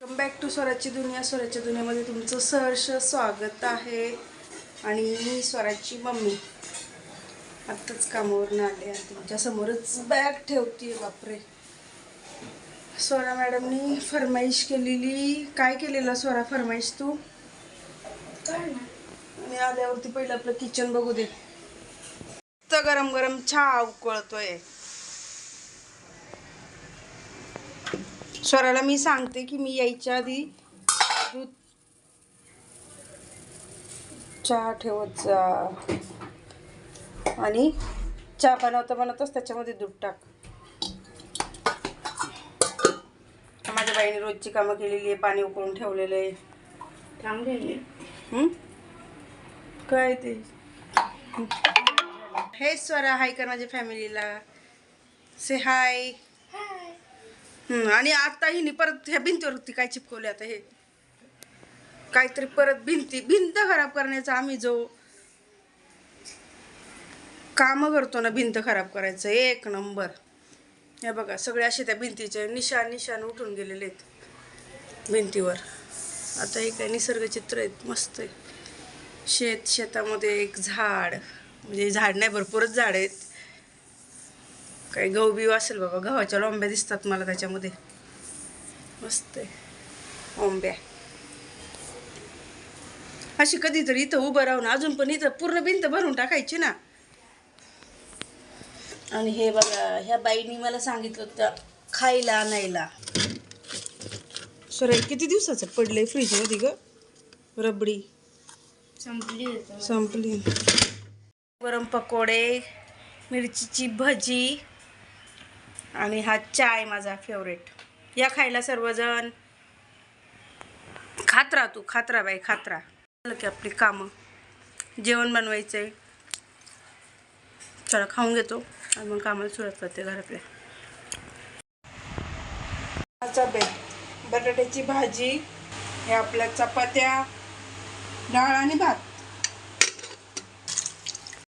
Welcome back to स्वराची दुनिया. स्वराच्या दुनियामध्ये तुमचं सहर्ष स्वागत आहे. आणि मी स्वराची मम्मी. आत्ताच कामावरून आले आणि तुमच्यासमोरच बॅग ठेवते बापरे. स्वरा मॅडमनी फरमाईश केलेली. काय केलेलं स्वरा फरमाईश तू? आणि आल्यावरती पहिलं आपलं किचन बघू दे. तर गरम गरम चहा उकळतोय. स्वराला मी सांगते की मी यायच्या आधी दूध चहा ठेवत जा. आणि चहा बनवता बनवताच त्याच्यामध्ये दूध टाक. माझ्या बाईने रोजची कामं केलेली आहे पाणी उकळून ठेवलेलं आहे? काय ते? हे स्वरा हाय कर माझ्या फॅमिलीला से हाय हम्म, आणि आता हिने परत ह्या भिंतीवरती काय चिपकवले आता हे? काहीतरी परत भिंती भिंत खराब करण्याचा आम्ही जो काम करतो ना भिंत खराब करायचं एक नंबर. हे बघा सगळे असे त्या भिंतीचे निशान निशान उठून गेलेले आहेत भिंतीवर. आता हे काय निसर्गचित्र आहेत मस्त आहे. शेत शेतामध्ये एक झाड म्हणजे झाड नाही भरपूरच झाड आहेत. काही गहू बिव असेल बाबा गव्हाच्या लोंब्या दिसतात मला त्याच्यामध्ये. मस्त आहे. ओंब्या अशी कधीतरी इथं उभं राहून अजून पण इथं पूर्ण भिंत भरून टाकायची ना. आणि हे बघा ह्या बाईनी मला सांगितलं होतं खायला आणायला. सर किती दिवसाचं पडलंय फ्रीजमध्ये ग? रबडी. संपली संपली. गरम पकोडे मिरचीची भजी आणि हा चाय माझा फेवरेट या खायला सर्वजण खात राहा तू खात राहा बाई खात्रा. झालं की आपली कामं. जेवण बनवायचं आहे चला खाऊन घेतो. आणि मग कामाला सुरुवात करते घरातल्या. माझा बटाट्याची भाजी हे आपल्या चपात्या डाळ आणि भात.